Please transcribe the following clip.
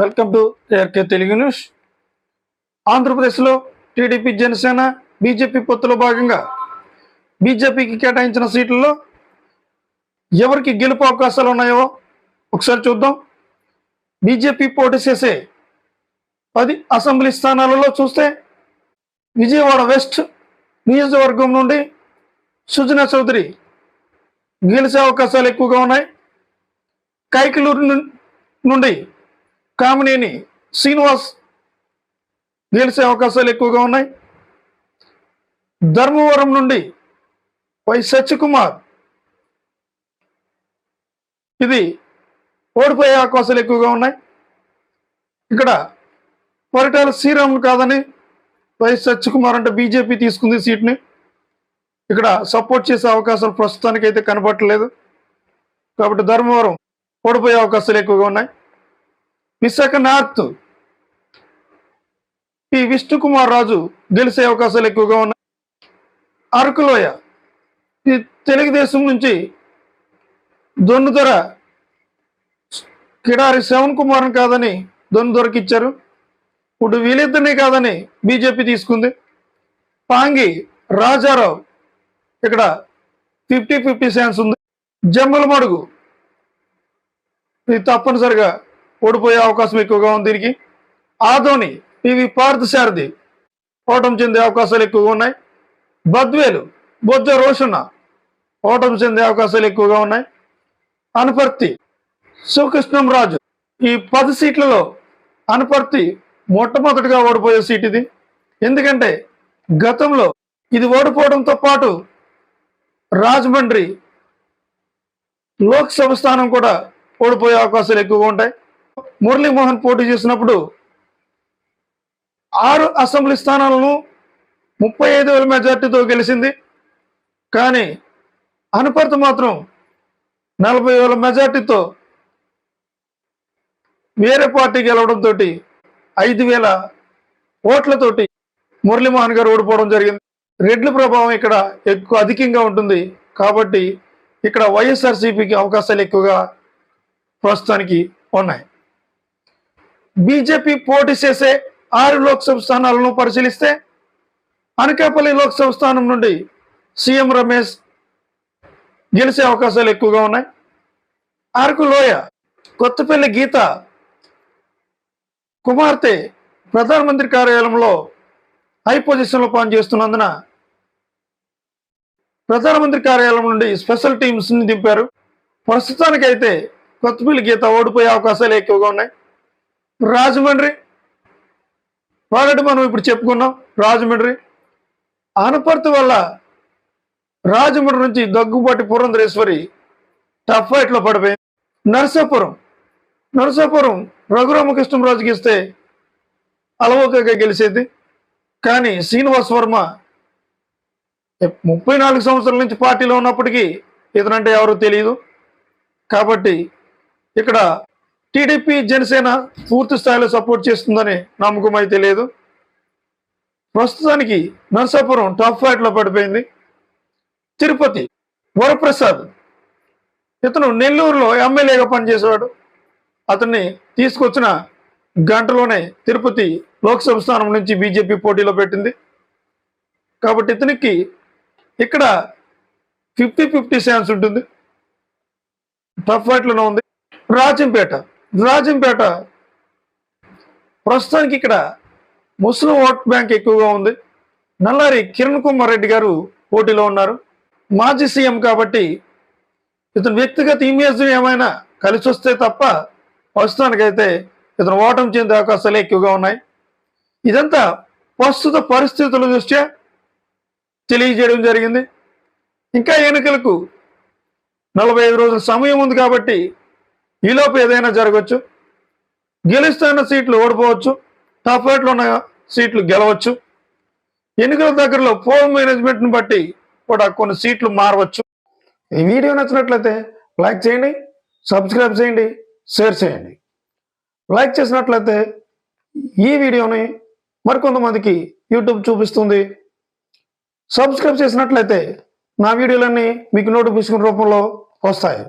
Welcome to ARK Telugu news. ఆంధ్రప్రదేశ్లో TDP Janasena BJP పొత్తులో భాగంగా బీజేపీకి కేటాయించిన సీట్లలో ఎవరికి గెలుపు అవకాశాలు ఉన్నాయో ఒకసారి చూద్దాం. బీజేపీ పోటీ చేసే పది అసెంబ్లీ స్థానాలలో చూస్తే విజయవాడ వెస్ట్ నియోజకవర్గం నుండి సుజనా చౌదరి గెలిచే అవకాశాలు ఎక్కువగా ఉన్నాయి. కైకలూరు నుండి కామినేని శ్రీనివాస్ గెలిచే అవకాశాలు ఎక్కువగా ఉన్నాయి. ధర్మవరం నుండి వై సత్యకుమార్. ఇది ఓడిపోయే అవకాశాలు ఎక్కువగా ఉన్నాయి. ఇక్కడ పరిటాల శ్రీరాములు కాదని వై సత్యకుమార్ అంటే బీజేపీ తీసుకుంది సీట్ని. ఇక్కడ సపోర్ట్ చేసే అవకాశాలు ప్రస్తుతానికి అయితే కనపడట్లేదు కాబట్టి ధర్మవరం ఓడిపోయే అవకాశాలు ఎక్కువగా ఉన్నాయి. విశాఖ నార్త్ ఈ విష్ణుకుమార్ రాజు గెలిచే అవకాశాలు ఎక్కువగా ఉన్నాయి. అరకులోయ. ఈ తెలుగుదేశం నుంచి దొన్నుదొర కిడారి శ్రవణ్ కుమార్ కాదని దొన్నుదొరకి ఇచ్చారు. ఇప్పుడు వీళ్ళిద్దరినీ కాదని బీజేపీ తీసుకుంది. పాంగి రాజారావు. ఇక్కడ ఫిఫ్టీ ఫిఫ్టీ సెన్స్ ఉంది. జమ్మల మడుగు ఇది తప్పనిసరిగా ఓడిపోయే అవకాశం ఎక్కువగా ఉంది దీనికి. ఆదోని పివి పార్థసారథి ఓటమి చెందే అవకాశాలు ఎక్కువగా ఉన్నాయి. బద్వేలు బొజ్జ రోషణ ఓటమి చెందే అవకాశాలు ఎక్కువగా ఉన్నాయి. అనుపర్తి శివకృష్ణం రాజు ఈ పది సీట్లలో అనుపర్తి మొట్టమొదటిగా ఓడిపోయే సీట్ ఇది. ఎందుకంటే గతంలో ఇది ఓడిపోవడంతో పాటు రాజమండ్రి లోక్సభ స్థానం కూడా ఓడిపోయే అవకాశాలు ఎక్కువగా ఉంటాయి. మురళీమోహన్ పోటీ చేసినప్పుడు ఆరు అసెంబ్లీ స్థానాలను ముప్పై ఐదు వేల మెజార్టీతో గెలిచింది. కానీ అనుపర్తి మాత్రం నలభై వేల మెజార్టీతో వేరే పార్టీ గెలవడంతో ఐదు వేల ఓట్లతోటి మురళీమోహన్ గారు ఓడిపోవడం జరిగింది. రెడ్ల ప్రభావం ఇక్కడ ఎక్కువ అధికంగా ఉంటుంది. కాబట్టి ఇక్కడ వైఎస్ఆర్సీపీకి అవకాశాలు ఎక్కువగా ప్రస్తుతానికి ఉన్నాయి. బీజేపీ పోటీ చేసే ఆరు లోక్సభ స్థానాలను పరిశీలిస్తే అనకాపల్లి లోక్సభ స్థానం నుండి సీఎం రమేష్ గెలిచే అవకాశాలు ఎక్కువగా ఉన్నాయి. అరకు లోయ కొత్తపల్లి గీత కుమార్తె ప్రధానమంత్రి కార్యాలయంలో హై పొజిషన్లో పనిచేస్తున్నందున ప్రధానమంత్రి కార్యాలయం నుండి స్పెషల్ టీమ్స్ని దింపారు. ప్రస్తుతానికైతే కొత్తపల్లి గీత ఓడిపోయే అవకాశాలు ఎక్కువగా ఉన్నాయి. రాజమండ్రి. ఒకటి మనం ఇప్పుడు చెప్పుకున్నాం రాజమండ్రి. అనపర్తి వల్ల రాజమండ్రి నుంచి దగ్గుబాటి పురంధరేశ్వరి టఫ్ ఫైట్లో పడిపోయింది. నరసాపురం. నరసాపురం రఘురామకృష్ణరాజుకి ఇస్తే అలవోకగా గెలిచేది. కానీ శ్రీనివాస్ వర్మ ముప్పై నాలుగు సంవత్సరాల నుంచి పార్టీలో ఉన్నప్పటికీ ఇతనంటే ఎవరో తెలియదు కాబట్టి ఇక్కడ టీడీపీ జనసేన పూర్తి స్థాయిలో సపోర్ట్ చేస్తుందని నమ్మకం అయితే లేదు ప్రస్తుతానికి నరసాపురం టాప్ ఫైవ్లో పడిపోయింది. తిరుపతి వరప్రసాద్ ఇతను నెల్లూరులో ఎమ్మెల్యేగా పనిచేసేవాడు. అతన్ని తీసుకొచ్చిన గంటలోనే తిరుపతి లోక్సభ స్థానం నుంచి బీజేపీ పోటీలో పెట్టింది. కాబట్టి ఇతనికి ఇక్కడ ఫిఫ్టీ ఫిఫ్టీ ఛాన్స్ ఉంటుంది. టఫ్ ఫైట్లోనే ఉంది. రాజంపేట రాజంపేట ప్రస్తుతానికి ఇక్కడ ముస్లిం ఓట్ బ్యాంక్ ఎక్కువగా ఉంది. నల్లారి కిరణ్ కుమార్ రెడ్డి గారు పోటీలో ఉన్నారు. మాజీ సీఎం కాబట్టి ఇతను వ్యక్తిగత ఇమేజ్ ఏమైనా కలిసి వస్తే తప్ప ప్రస్తుతానికైతే ఇతను ఓటమి చెందే అవకాశాలు ఎక్కువగా ఉన్నాయి. ఇదంతా ప్రస్తుత పరిస్థితుల దృష్ట్యా తెలియజేయడం జరిగింది. ఇంకా ఎన్నికలకు నలభై ఐదు రోజుల సమయం ఉంది కాబట్టి ఈలోపు ఏదైనా జరగవచ్చు గెలుస్తున్న సీట్లు ఓడిపోవచ్చు. టాప్లో ఉన్న సీట్లు గెలవచ్చు. ఎన్నికల దగ్గరలో పోల్ మేనేజ్మెంట్ని బట్టి కూడా కొన్ని సీట్లు మారవచ్చు. ఈ వీడియో నచ్చినట్లయితే లైక్ చేయండి సబ్స్క్రైబ్ చేయండి షేర్ చేయండి. లైక్ చేసినట్లయితే ఈ వీడియోని మరికొంతమందికి యూట్యూబ్ చూపిస్తుంది. సబ్స్క్రైబ్ చేసినట్లయితే నా వీడియోలన్నీ మీకు నోటిఫికేషన్ రూపంలో వస్తాయి.